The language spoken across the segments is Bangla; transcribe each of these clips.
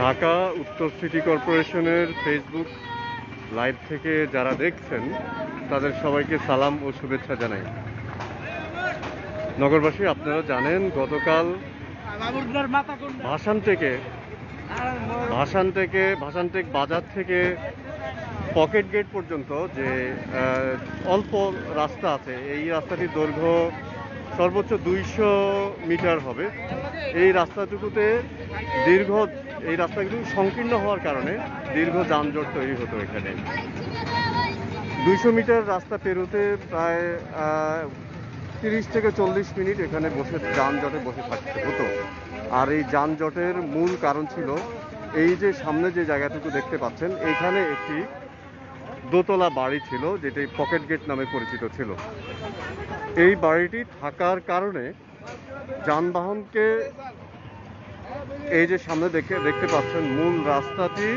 ঢাকা উত্তর সিটি কর্পোরেশনের ফেসবুক লাইভ থেকে যারা দেখছেন, তাদের সবাইকে সালাম ও শুভেচ্ছা জানাই। নগরবাসী, আপনারা জানেন, গতকাল ভাসান থেকে ভাসান থেকে ভাসানটেক বাজার থেকে পকেট গেট পর্যন্ত যে অল্প রাস্তা আছে, এই রাস্তাটির দৈর্ঘ্য সর্বোচ্চ দুইশো মিটার হবে। এই রাস্তাটুকুতে দীর্ঘ, এই রাস্তাগুলো সংকীর্ণ হওয়ার কারণে দীর্ঘ যানজট তৈরি হতো এখানে। দুইশো মিটার রাস্তা পেরোতে প্রায় তিরিশ থেকে চল্লিশ মিনিট এখানে বসে, যানজটে বসে থাকতে হতো। আর এই যানজটের মূল কারণ ছিল এই যে সামনে যে জায়গাটুকু দেখতে পাচ্ছেন, এখানে একটি দোতলা বাড়ি ছিল, যেটি পকেট গেট নামে পরিচিত ছিল। এই বাড়িটি থাকার কারণে যানবাহনকে এই যে সামনে দেখে দেখতে পাচ্ছেন মূল রাস্তাটি।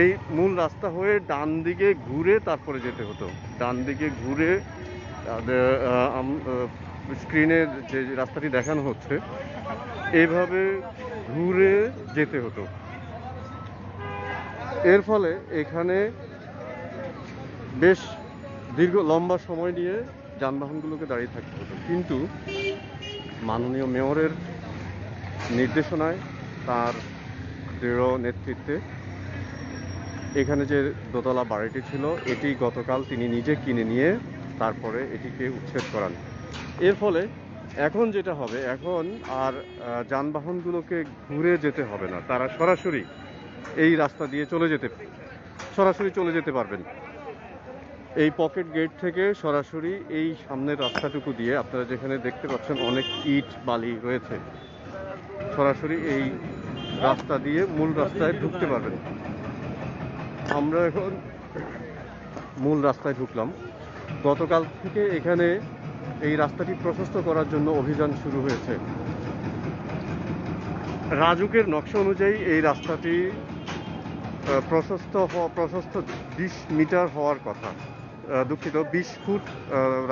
এই মূল রাস্তা হয়ে ডান দিকে ঘুরে তারপরে যেতে হতো। ডান দিকে ঘুরে স্ক্রিনে যে রাস্তাটি দেখানো হচ্ছে, এইভাবে ঘুরে যেতে হতো। এর ফলে এখানে বেশ দীর্ঘ লম্বা সময় নিয়ে যানবাহনগুলোকে দাঁড়িয়ে থাকতে হতো। কিন্তু মাননীয় মেয়রের নির্দেশনায় তার দৃঢ় নেতৃত্বে এখানে যে দোতলা বাড়িটি ছিল, এটি গতকাল তিনি নিজে কিনে নিয়ে তারপরে এটিকে উচ্ছেদ করান। এর ফলে এখন যেটা হবে, এখন আর যানবাহনগুলোকে ঘুরে যেতে হবে না। তারা সরাসরি এই রাস্তা দিয়ে চলে যেতে, সরাসরি চলে যেতে পারবেন। এই পকেট গেট থেকে সরাসরি এই সামনের রাস্তাটুকু দিয়ে আপনারা যেখানে দেখতে পাচ্ছেন অনেক ইট, বালি রয়েছে, সরাসরি এই রাস্তা দিয়ে মূল রাস্তায় ঢুকতে পারবেন। আমরা এখন মূল রাস্তায় ঢুকলাম। গতকাল থেকে এখানে এই রাস্তাটি প্রশস্ত করার জন্য অভিযান শুরু হয়েছে। রাজুকের নকশা অনুযায়ী এই রাস্তাটি প্রশস্ত প্রশস্ত বিশ মিটার হওয়ার কথা। দুঃখিত, বিশ ফুট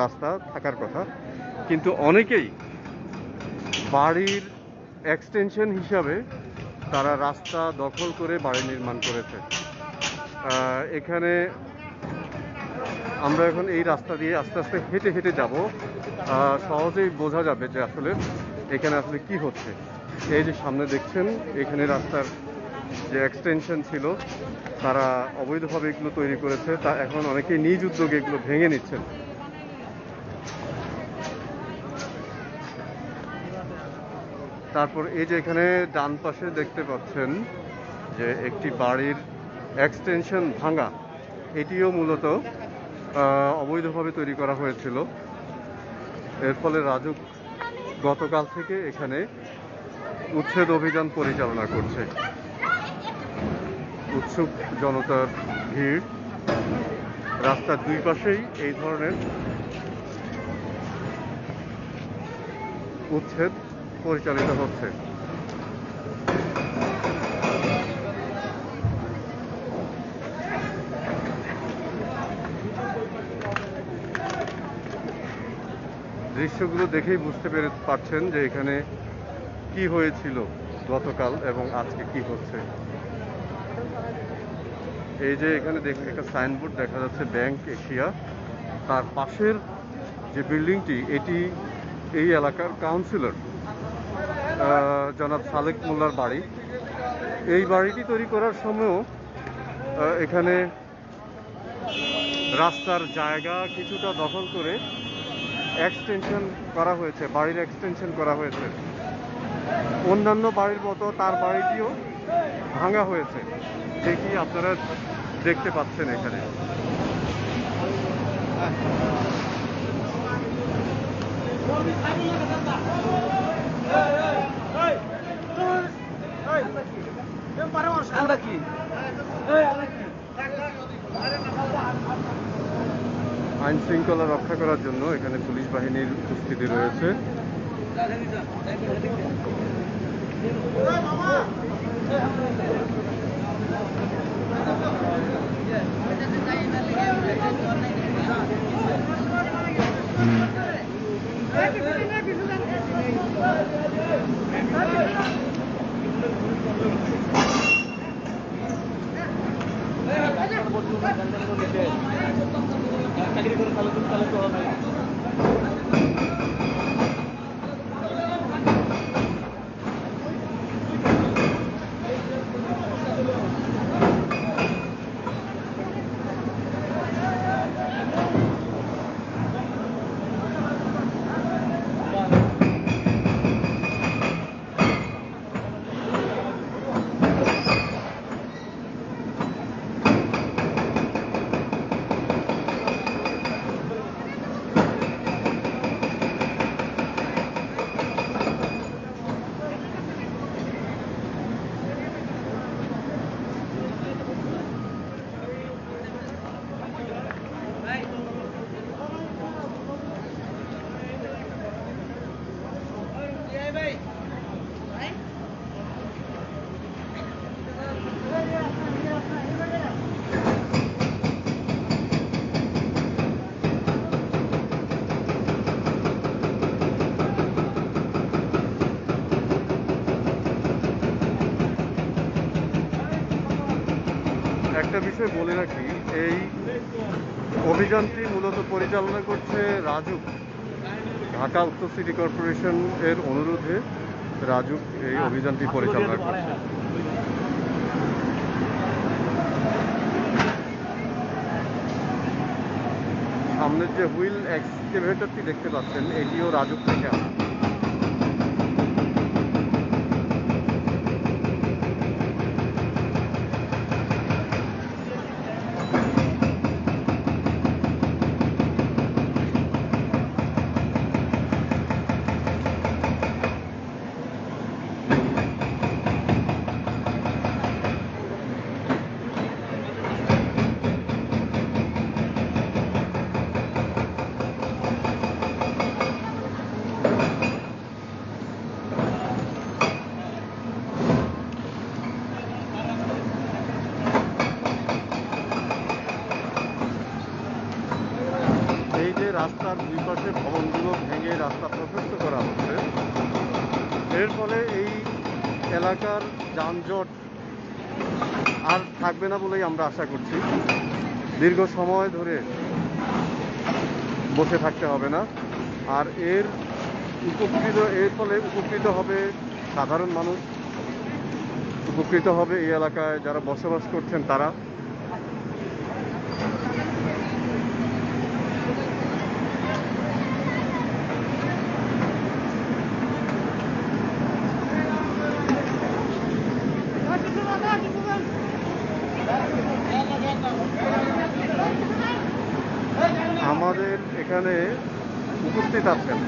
রাস্তা থাকার কথা। কিন্তু অনেকেই বাড়ির এক্সটেনশন হিসাবে তারা রাস্তা দখল করে বাড়ি নির্মাণ করেছে। এখানে আমরা এখন এই রাস্তা দিয়ে আস্তে আস্তে হেঁটে হেঁটে যাব। সহজেই বোঝা যাবে যে আসলে এখানে আসলে কি হচ্ছে। এই যে সামনে দেখছেন, এখানে রাস্তার যে এক্সটেনশন ছিল, তারা অবৈধভাবে এগুলো তৈরি করেছে, তা এখন অনেকেই নিজ উদ্যোগে এগুলো ভেঙে নিচ্ছেন। তারপর এই যে এখানে ডান পাশে দেখতে পাচ্ছেন যে একটি বাড়ির এক্সটেনশন ভাঙা, এটিও মূলত অবৈধভাবে তৈরি করা হয়েছিল। এর ফলে রাজুক গতকাল থেকে এখানে উচ্ছেদ অভিযান পরিচালনা করছে। উৎসুক জনতার ভিড়। রাস্তার দুই পাশেই এই ধরনের উচ্ছেদ পরিচালিত হচ্ছে। দৃশ্যগুলো দেখেই বুঝতে পেরে পারছেন যে এখানে কি হয়েছিল গতকাল এবং আজকে কি হচ্ছে। এই যে এখানে দেখ, একটা সাইনবোর্ড দেখা যাচ্ছে ব্যাংক এশিয়া তার পাশের যে বিল্ডিংটি, এটি এই এলাকার কাউন্সিলর জনাব সালেক মোল্লার বাড়ি। এই বাড়িটি তৈরি করার সময়ও এখানে রাস্তার জায়গা কিছুটা দখল করে এক্সটেনশন করা হয়েছে, বাড়ির এক্সটেনশন করা হয়েছে। অন্যান্য বাড়ির মতো তার বাড়িটিও ভাঙা হয়েছে। দেখি আপনারা দেখতে পাচ্ছেন এখানে। আইন শৃঙ্খলা রক্ষা করার জন্য এখানে পুলিশ বাহিনীর উপস্থিতি রয়েছে। Yes. একটা বিষয় বলে রাখি, এই অভিযানটি মূলত পরিচালনা করছে রাজুক ঢাকা উত্তর সিটি কর্পোরেশন এর অনুরোধে রাজুক এই অভিযানটি পরিচালনা করছে। সামনের যে হুইল এক্সকেভেটরটি দেখতে পাচ্ছেন, এটিও রাজুক থেকে আনা এই যে রাস্তার দুই পাশে ভবনগুলো ভেঙে রাস্তা প্রশস্ত করা হচ্ছে। এর ফলে এই এলাকার যানজট আর থাকবে না বলেই আমরা আশা করছি। দীর্ঘ সময় ধরে বসে থাকতে হবে না। আর এর উপকৃত, এর ফলে উপকৃত হবে সাধারণ মানুষ। উপকৃত হবে এই এলাকায় যারা বসবাস করছেন তারা। আমাদের এখানে উপস্থিত আছেন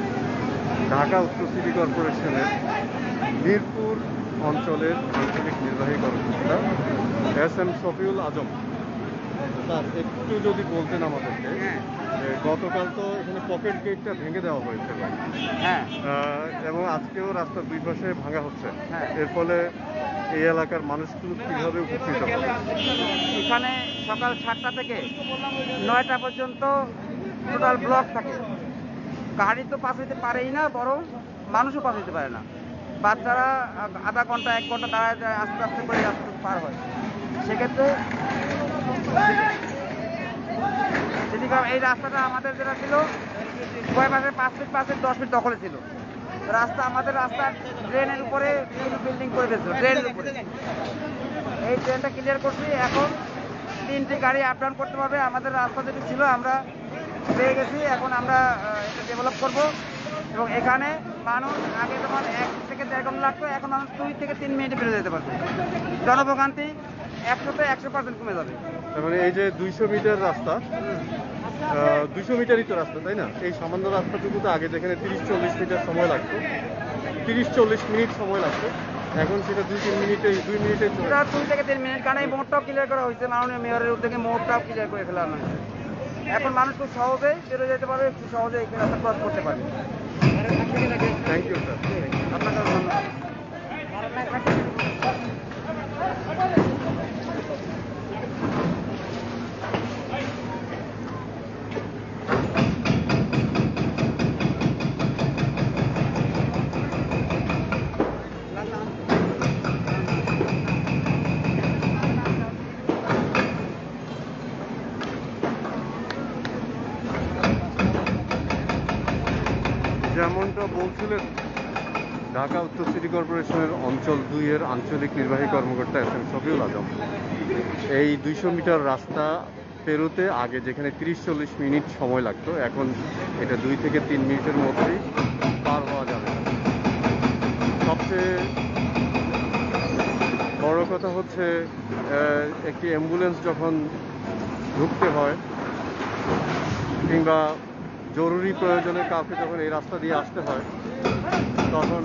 ঢাকা উত্তর সিটি কর্পোরেশনের মিরপুর অঞ্চলের আঞ্চলিক নির্বাহী কর্মকর্তা S M Shafiul Azam. Sir একটু যদি বলতেন আমাদেরকে যে গতকাল তো এখানে পকেট গেটটা ভেঙে দেওয়া হয়েছিল হ্যাঁ। এবং আজকেও রাস্তার দুই পাশে ভাঙা হচ্ছে। হ্যাঁ। এর ফলে এই এলাকার মানুষগুলো কীভাবে উপকৃত এখানে সকাল সাতটা থেকে নয়টা পর্যন্ত টোটাল ব্লক থাকে। গাড়ি তো পাস হইতে পারেই না, বরং মানুষও পাস হইতে পারে না। বাচ্চারা আধা ঘণ্টা, এক ঘণ্টা দাঁড়ায় আস্তে আস্তে করে রাস্তা পার হয়। সেক্ষেত্রে এই রাস্তাটা আমাদের যেটা ছিল কয় মাসের পাঁচ ফিট পাঁচ ফিট দশ ফিট দখলে ছিল। রাস্তা আমাদের রাস্তা ড্রেনের উপরে বিল্ডিং করে দিয়েছিল ড্রেনের উপরে। এই ট্রেনটা ক্লিয়ার করছি এখন তিনটি গাড়ি আপ ডাউন করতে পারবে। আমাদের রাস্তা যেটি ছিল আমরা পেয়ে গেছি এখন আমরা এটা ডেভেলপ করব। এবং এখানে মানুষ আগে যেমন এক থেকে দেড় ঘণ্টা লাগতো এখন মানুষ দুই থেকে তিন মিনিটে বেরো যেতে পারবে। জনভোগান্তি একশোতে একশো পার্সেন্ট কমে যাবে। মানে এই যে দুইশো মিটার রাস্তা দুইশো মিটারই তো রাস্তা তাই না? এই সামান্য রাস্তাটুকু তো আগে যেখানে তিরিশ চল্লিশ মিটার সময় লাগতো তিরিশ চল্লিশ মিনিট সময় লাগতো এখন সেটা দুই তিন মিনিটে দুই মিনিটে দুই থেকে তিন মিনিট কারণ এই মোড়টাও ক্লিয়ার করা হয়েছে মাননীয় মেয়রের উদ্যোগে মোড়টাও ক্লিয়ার করে ফেলা হয়েছে। এখন মানুষ খুব সহজেই বেরো যেতে পারবে খুব সহজেই এই রাস্তা ক্রস করতে পারবে। থ্যাংক ইউ স্যার আপনাকে ধন্যবাদ। যেমনটা বলছিলেন, ঢাকা উত্তর সিটি কর্পোরেশনের অঞ্চল দুইয়ের আঞ্চলিক নির্বাহী কর্মকর্তা এস এম শফিউল আজম। এই দুইশো মিটার রাস্তা পেরোতে আগে যেখানে তিরিশ চল্লিশ মিনিট সময় লাগতো, এখন এটা দুই থেকে তিন মিনিটের মধ্যেই পার হওয়া যাবে। সবচেয়ে বড় কথা হচ্ছে একটি অ্যাম্বুলেন্স যখন ঢুকতে হয়, কিংবা জরুরি প্রয়োজনে কাউকে যখন এই রাস্তা দিয়ে আসতে হয় তখন